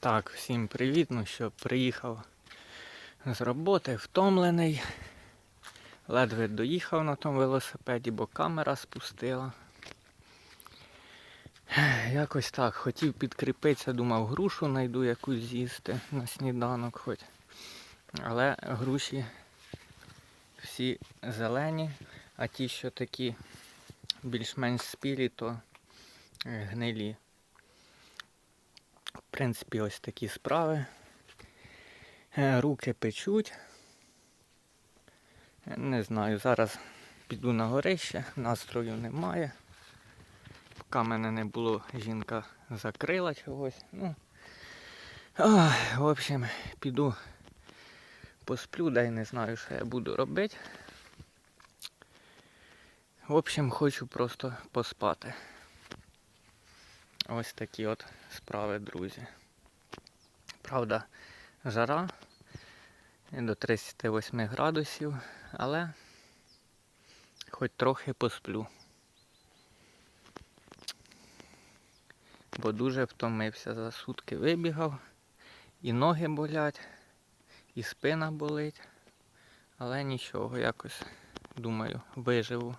Так, всім привіт. Ну що, приїхав з роботи, втомлений. Ледве доїхав на тому велосипеді, бо камера спустила. Якось так, хотів підкріпитися, думав, грушу знайду якусь з'їсти на сніданок хоч. Але груші всі зелені, а ті, що такі більш-менш спілі, то гнилі. Принципі, ось такі справи. Е, Руки печуть. Е, Не знаю, зараз піду на горище, настрою немає. Поки мене не було, жінка закрила чогось. Ну, ой, в общем, піду посплю, да не знаю, що я буду робити. В общем, хочу просто поспати. Ось такі от справи, друзі. Правда, жара до 38 градусів, але хоч трохи посплю. Бо дуже втомився за сутки вибігав, і ноги болять, і спина болить. Але нічого, якось, думаю, виживу.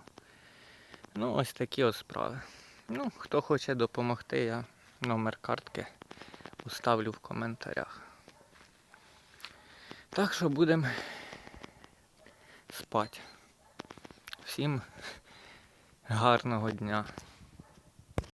Ну, ось такі от справи. Ну, хто хоче допомогти, я номер картки уставлю в коментарях. Так що будемо спати. Всім гарного дня.